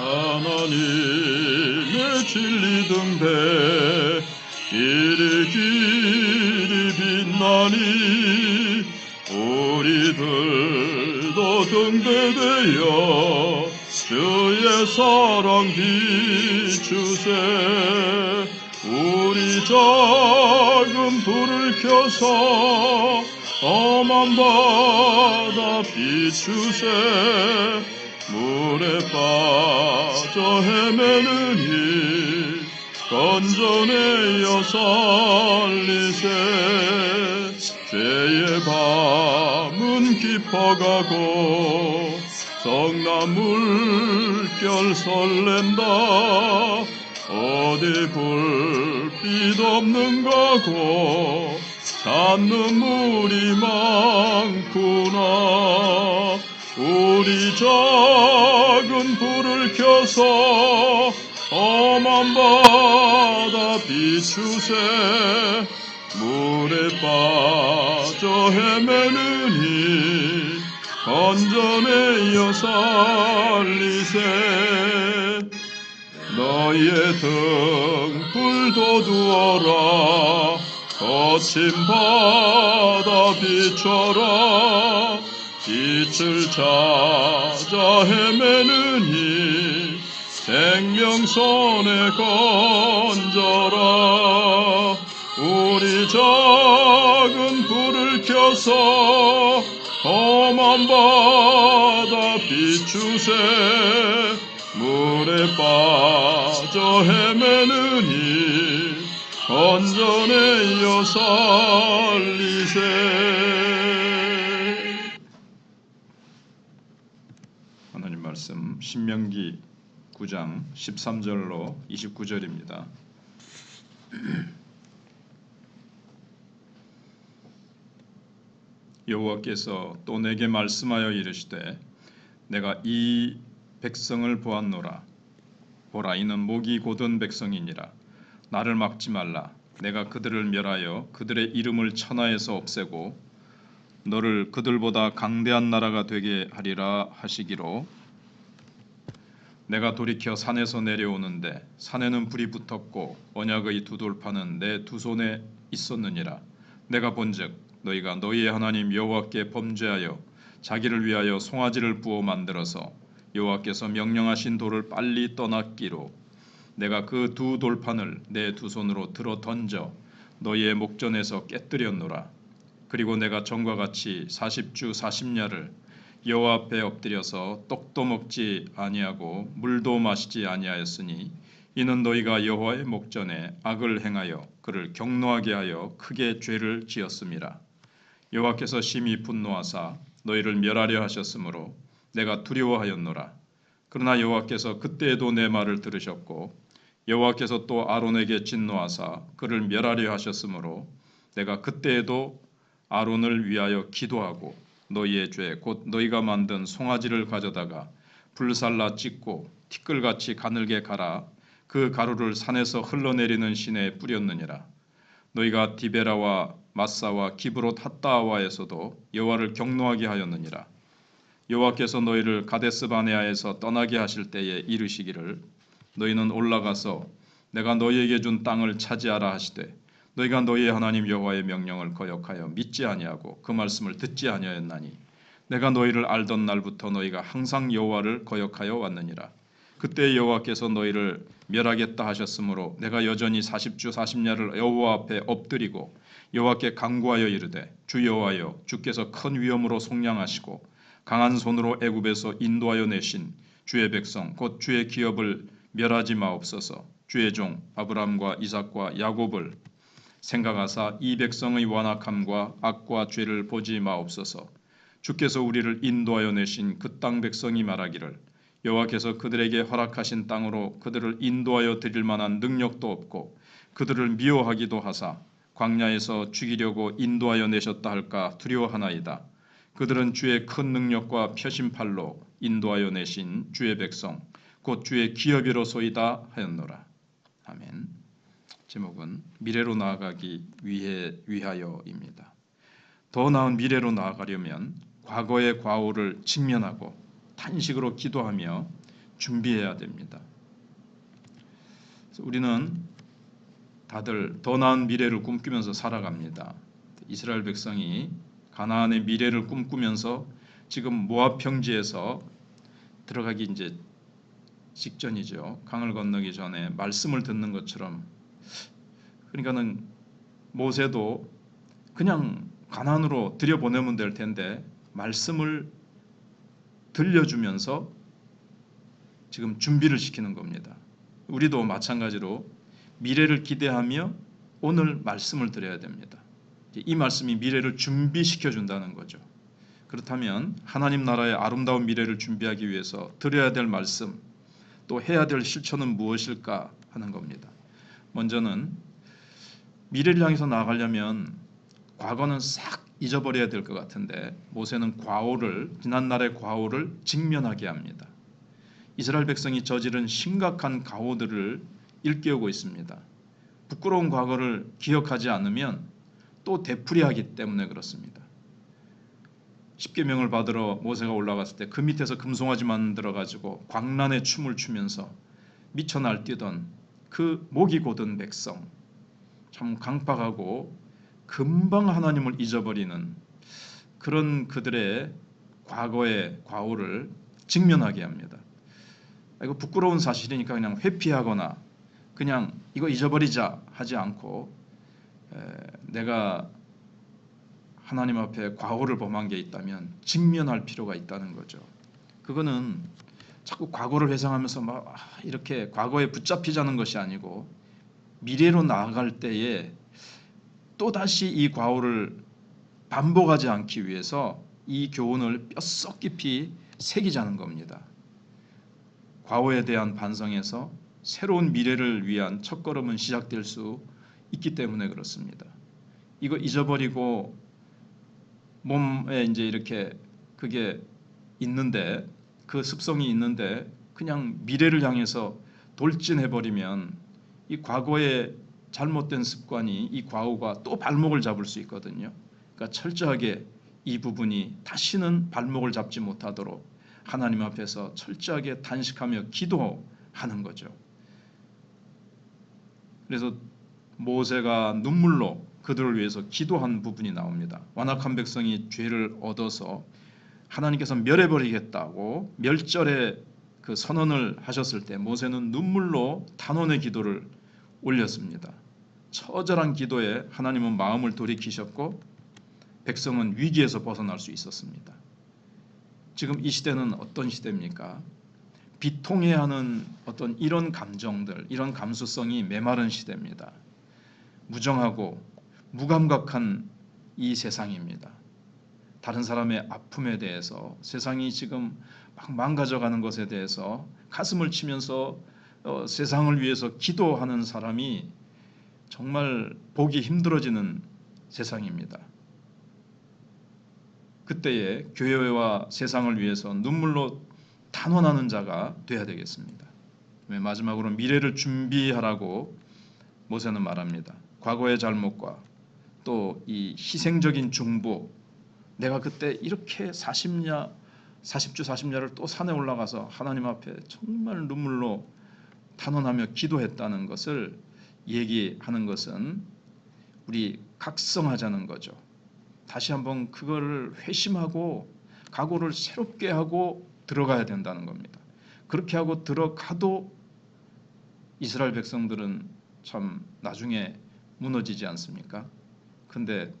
하나님의 진리 등대 길이 길이 빛나니 우리들도 등대되어 주의 사랑 비추세. 우리 작은 불을 켜서 험한 바다 비추세 물에 빠져 헤매는 이 건져내어 살리세 죄의 밤은 깊어가고 성남 물결 설렌다. 어디 불빛 없는 가고 잔눈물이 많구나 우리 작은 불을 켜서 험한 바다 비추세. 물에 빠져 헤매는 이 건져내어 살리세. 너의 등불 돋우어라. 거친 바다 비춰라 빛을 찾아 헤매는 이 생명선에 건져라. 우리 작은 불을 켜서 험한 바다 비추세. 물에 빠져 헤매는 이 건져내어 살 신명기 9장 13절로 29절입니다. 여호와께서 또 내게 말씀하여 이르시되 내가 이 백성을 보았노라. 보라 이는 목이 곧은 백성이니라. 나를 막지 말라. 내가 그들을 멸하여 그들의 이름을 천하에서 없애고 너를 그들보다 강대한 나라가 되게 하리라 하시기로 내가 돌이켜 산에서 내려오는데 산에는 불이 붙었고 언약의 두 돌파는 내두 손에 있었느니라. 내가 본즉 너희가 너희의 하나님 여호와께 범죄하여 자기를 위하여 송아지를 부어 만들어서 여호와께서 명령하신 돌을 빨리 떠났기로. 내가 그 두 돌판을 내 두 손으로 들어 던져 너희의 목전에서 깨뜨렸노라. 그리고 내가 전과 같이 40주 40야를 여호와 앞에 엎드려서 떡도 먹지 아니하고 물도 마시지 아니하였으니 이는 너희가 여호와의 목전에 악을 행하여 그를 경노하게 하여 크게 죄를 지었음이라. 여호와께서 심히 분노하사 너희를 멸하려 하셨으므로 내가 두려워하였노라. 그러나 여호와께서 그때에도 내 말을 들으셨고 여호와께서 또 아론에게 진노하사 그를 멸하려 하셨으므로 내가 그때에도 아론을 위하여 기도하고 너희의 죄 곧 너희가 만든 송아지를 가져다가 불살라 찢고 티끌같이 가늘게 갈아 그 가루를 산에서 흘러내리는 시내에 뿌렸느니라. 너희가 디베라와 마사와 기브롯 핫다와에서도 여호와를 경노하게 하였느니라. 여호와께서 너희를 가데스 바네아에서 떠나게 하실 때에 이르시기를 너희는 올라가서 내가 너희에게 준 땅을 차지하라 하시되 너희가 너희의 하나님 여호와의 명령을 거역하여 믿지 아니하고 그 말씀을 듣지 아니하였나니 내가 너희를 알던 날부터 너희가 항상 여호와를 거역하여 왔느니라. 그때 여호와께서 너희를 멸하겠다 하셨으므로 내가 여전히 40주 40야를 여호와 앞에 엎드리고 여호와께 간구하여 이르되 주 여호와여 주께서 큰 위엄으로 속량하시고 강한 손으로 애굽에서 인도하여 내신 주의 백성 곧 주의 기업을 멸하지 마옵소서. 주의 종 아브람과 이삭과 야곱을 생각하사 이 백성의 완악함과 악과 죄를 보지 마옵소서 주께서 우리를 인도하여 내신 그 땅 백성이 말하기를 여호와께서 그들에게 허락하신 땅으로 그들을 인도하여 드릴 만한 능력도 없고 그들을 미워하기도 하사 광야에서 죽이려고 인도하여 내셨다 할까 두려워하나이다. 그들은 주의 큰 능력과 표심팔로 인도하여 내신 주의 백성 곧 주의 기업이로소이다 하였노라. 아멘. 제목은 미래로 나아가기 위해 위하여입니다. 더 나은 미래로 나아가려면 과거의 과오를 직면하고 탄식으로 기도하며 준비해야 됩니다. 우리는 다들 더 나은 미래를 꿈꾸면서 살아갑니다. 이스라엘 백성이 가나안의 미래를 꿈꾸면서 지금 모압 평지에서 들어가기 이제 직전이죠. 강을 건너기 전에 말씀을 듣는 것처럼 그러니까는 모세도 그냥 가난으로 들여보내면 될 텐데 말씀을 들려주면서 지금 준비를 시키는 겁니다. 우리도 마찬가지로 미래를 기대하며 오늘 말씀을 드려야 됩니다. 이 말씀이 미래를 준비시켜 준다는 거죠. 그렇다면 하나님 나라의 아름다운 미래를 준비하기 위해서 드려야 될 말씀 또 해야 될 실천은 무엇일까 하는 겁니다. 먼저는 미래를 향해서 나아가려면 과거는 싹 잊어버려야 될 것 같은데 모세는 과오를 지난날의 과오를 직면하게 합니다. 이스라엘 백성이 저지른 심각한 가오들을 일깨우고 있습니다. 부끄러운 과거를 기억하지 않으면 또 되풀이하기 때문에 그렇습니다. 십계명을 받으러 모세가 올라갔을 때 그 밑에서 금송아지 만들어 가지고 광란의 춤을 추면서 미쳐 날뛰던 그 목이 곧은 백성 참 강팍하고 금방 하나님을 잊어버리는 그런 그들의 과거의 과오를 직면하게 합니다. 아, 이거 부끄러운 사실이니까 그냥 회피하거나 그냥 이거 잊어버리자 하지 않고 에, 내가 하나님 앞에 과오를 범한 게 있다면 직면할 필요가 있다는 거죠. 그거는 자꾸 과거를 회상하면서 막 아, 이렇게 과거에 붙잡히자는 것이 아니고 미래로 나아갈 때에 또 다시 이 과오를 반복하지 않기 위해서 이 교훈을 뼛속 깊이 새기자는 겁니다. 과오에 대한 반성에서 새로운 미래를 위한 첫걸음은 시작될 수 있기 때문에 그렇습니다. 이거 잊어버리고 몸에 이제 이렇게 그게 있는데 그 습성이 있는데 그냥 미래를 향해서 돌진해 버리면 이 과거의 잘못된 습관이 이 과오가 또 발목을 잡을 수 있거든요. 그러니까 철저하게 이 부분이 다시는 발목을 잡지 못하도록 하나님 앞에서 철저하게 단식하며 기도하는 거죠. 그래서 모세가 눈물로 그들을 위해서 기도한 부분이 나옵니다. 완악한 백성이 죄를 얻어서 하나님께서 멸해버리겠다고 멸절의 그 선언을 하셨을 때 모세는 눈물로 단원의 기도를 올렸습니다. 처절한 기도에 하나님은 마음을 돌이키셨고 백성은 위기에서 벗어날 수 있었습니다. 지금 이 시대는 어떤 시대입니까? 비통해야 하는 어떤 이런 감정들, 이런 감수성이 메마른 시대입니다. 무정하고 무감각한 이 세상입니다. 다른 사람의 아픔에 대해서 세상이 지금 막 망가져가는 것에 대해서 가슴을 치면서 어, 세상을 위해서 기도하는 사람이 정말 보기 힘들어지는 세상입니다. 그때에 교회와 세상을 위해서 눈물로 탄원하는 자가 돼야 되겠습니다. 마지막으로 미래를 준비하라고 모세는 말합니다. 과거의 잘못과 또 이 희생적인 중보 내가 그때 이렇게 40냐 40주 40야를 또 산에 올라가서 하나님 앞에 정말 눈물로 탄원하며 기도했다는 것을 얘기하는 것은 우리 각성하자는 거죠. 다시 한번 그거를 회심하고 각오를 새롭게 하고 들어가야 된다는 겁니다. 그렇게 하고 들어가도 이스라엘 백성들은 참 나중에 무너지지 않습니까? 근데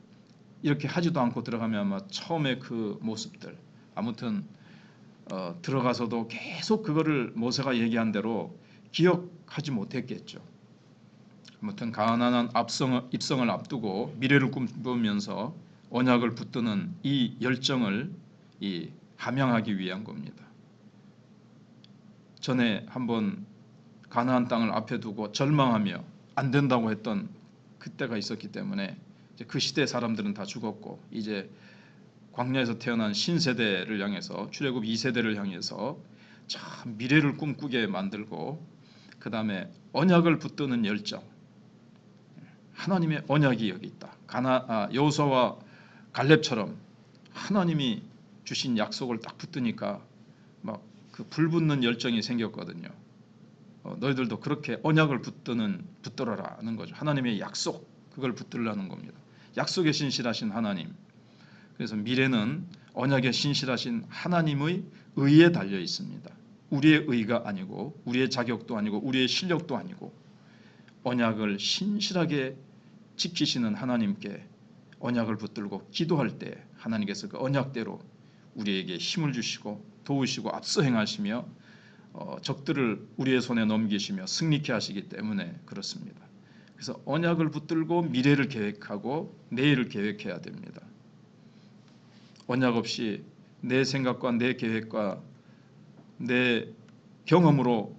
이렇게 하지도 않고 들어가면 아마 처음에 그 모습들 아무튼 어, 들어가서도 계속 그거를 모세가 얘기한 대로 기억하지 못했겠죠. 아무튼 가난한 압성, 입성을 앞두고 미래를 꿈꾸면서 언약을 붙드는 이 열정을 이 함양하기 위한 겁니다. 전에 한번 가나안 땅을 앞에 두고 절망하며 안 된다고 했던 그때가 있었기 때문에 그 시대 사람들은 다 죽었고 이제 광야에서 태어난 신세대를 향해서 출애굽 2세대를 향해서 참 미래를 꿈꾸게 만들고 그 다음에 언약을 붙드는 열정 하나님의 언약이 여기 있다. 가나 아, 여호수아와 갈렙처럼 하나님이 주신 약속을 딱 붙드니까 막 그 불붙는 열정이 생겼거든요. 어, 너희들도 그렇게 언약을 붙드는 붙들어라는 거죠. 하나님의 약속 그걸 붙들라는 겁니다. 약속에 신실하신 하나님. 그래서 미래는 언약에 신실하신 하나님의 의에 달려 있습니다. 우리의 의가 아니고 우리의 자격도 아니고 우리의 실력도 아니고 언약을 신실하게 지키시는 하나님께 언약을 붙들고 기도할 때 하나님께서 그 언약대로 우리에게 힘을 주시고 도우시고 앞서 행하시며 어, 적들을 우리의 손에 넘기시며 승리케 하시기 때문에 그렇습니다. 그래서 언약을 붙들고 미래를 계획하고 내일을 계획해야 됩니다. 언약 없이 내 생각과 내 계획과 내 경험으로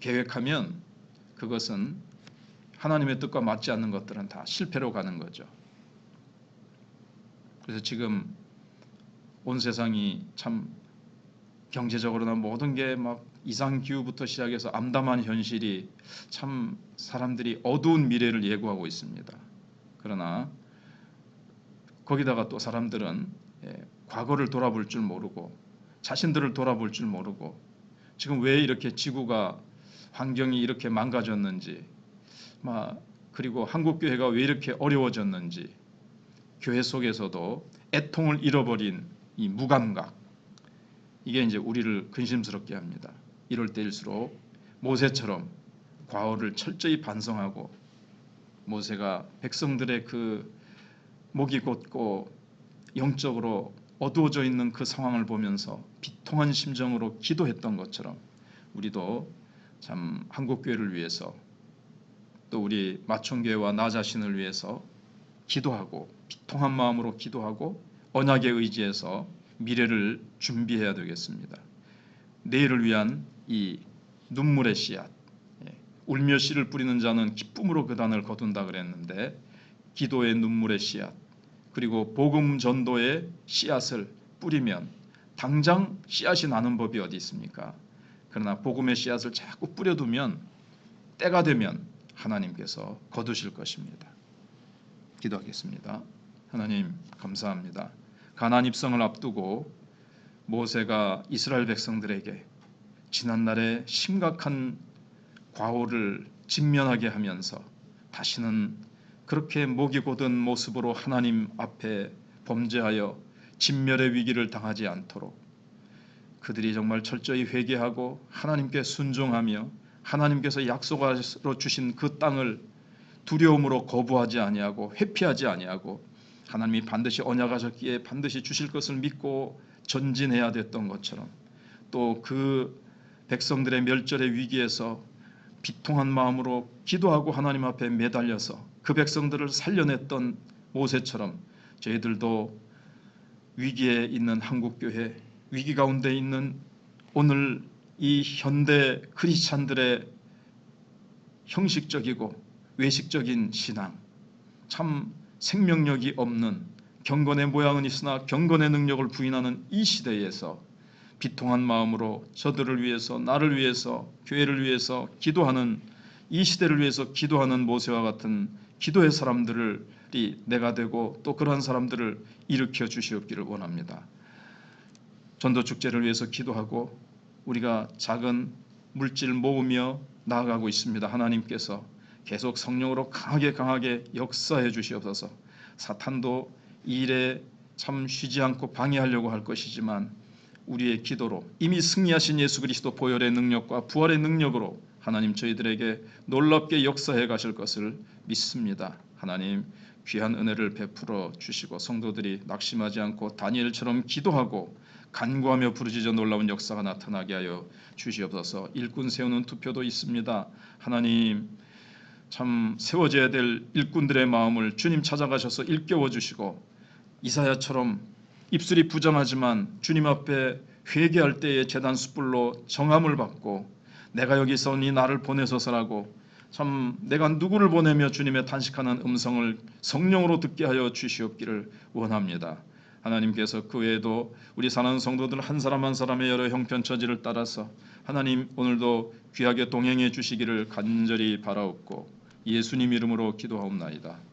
계획하면 그것은 하나님의 뜻과 맞지 않는 것들은 다 실패로 가는 거죠. 그래서 지금 온 세상이 참 경제적으로나 모든 게 막 이상 기후부터 시작해서 암담한 현실이 참 사람들이 어두운 미래를 예고하고 있습니다. 그러나 거기다가 또 사람들은 예, 과거를 돌아볼 줄 모르고 자신들을 돌아볼 줄 모르고 지금 왜 이렇게 지구가 환경이 이렇게 망가졌는지 막 그리고 한국 교회가 왜 이렇게 어려워졌는지 교회 속에서도 애통을 잃어버린 이 무감각 이게 이제 우리를 근심스럽게 합니다. 이럴 때일수록 모세처럼 과오를 철저히 반성하고 모세가 백성들의 그 목이 곧고 영적으로 어두워져 있는 그 상황을 보면서 비통한 심정으로 기도했던 것처럼 우리도 참 한국 교회를 위해서 또 우리 마천교회와 나 자신을 위해서 기도하고 비통한 마음으로 기도하고 언약에 의지해서 미래를 준비해야 되겠습니다. 내일을 위한 이 눈물의 씨앗, 예, 울며 씨를 뿌리는 자는 기쁨으로 그 단을 거둔다 그랬는데 기도의 눈물의 씨앗, 그리고 복음 전도의 씨앗을 뿌리면 당장 씨앗이 나는 법이 어디 있습니까? 그러나 복음의 씨앗을 자꾸 뿌려두면 때가 되면 하나님께서 거두실 것입니다. 기도하겠습니다. 하나님 감사합니다. 가나안 입성을 앞두고 모세가 이스라엘 백성들에게 지난날의 심각한 과오를 직면하게 하면서 다시는 그렇게 목이 곧은 모습으로 하나님 앞에 범죄하여 진멸의 위기를 당하지 않도록 그들이 정말 철저히 회개하고 하나님께 순종하며 하나님께서 약속하러 주신 그 땅을 두려움으로 거부하지 아니하고 회피하지 아니하고 하나님이 반드시 언약하셨기에 반드시 주실 것을 믿고 전진해야 됐던 것처럼 또 그 백성들의 멸절의 위기에서 비통한 마음으로 기도하고 하나님 앞에 매달려서 그 백성들을 살려냈던 모세처럼 저희들도 위기에 있는 한국 교회 위기 가운데 있는 오늘 이 현대 크리스찬들의 형식적이고 외식적인 신앙 참 생명력이 없는 경건의 모양은 있으나 경건의 능력을 부인하는 이 시대에서 비통한 마음으로 저들을 위해서 나를 위해서 교회를 위해서 기도하는 이 시대를 위해서 기도하는 모세와 같은 기도의 사람들이 내가 되고 또 그러한 사람들을 일으켜 주시옵기를 원합니다. 전도 축제를 위해서 기도하고 우리가 작은 물질 모으며 나아가고 있습니다. 하나님께서 계속 성령으로 강하게 강하게 역사해 주시옵소서. 사탄도 이 일에 참 쉬지 않고 방해하려고 할 것이지만 우리의 기도로 이미 승리하신 예수 그리스도 보혈의 능력과 부활의 능력으로 하나님 저희들에게 놀랍게 역사해 가실 것을 믿습니다. 하나님 귀한 은혜를 베풀어 주시고 성도들이 낙심하지 않고 다니엘처럼 기도하고 간구하며 부르짖어 놀라운 역사가 나타나게 하여 주시옵소서. 일꾼 세우는 투표도 있습니다. 하나님 참 세워져야 될 일꾼들의 마음을 주님 찾아가셔서 일깨워 주시고 이사야처럼 입술이 부정하지만 주님 앞에 회개할 때에 재단 숯불로 정함을 받고 내가 여기 있으니 나를 보내소서라고 참 내가 누구를 보내며 주님의 탄식하는 음성을 성령으로 듣게 하여 주시옵기를 원합니다. 하나님께서 그 외에도 우리 사는 성도들 한 사람 한 사람의 여러 형편 처지를 따라서 하나님 오늘도 귀하게 동행해 주시기를 간절히 바라옵고 예수님 이름으로 기도하옵나이다.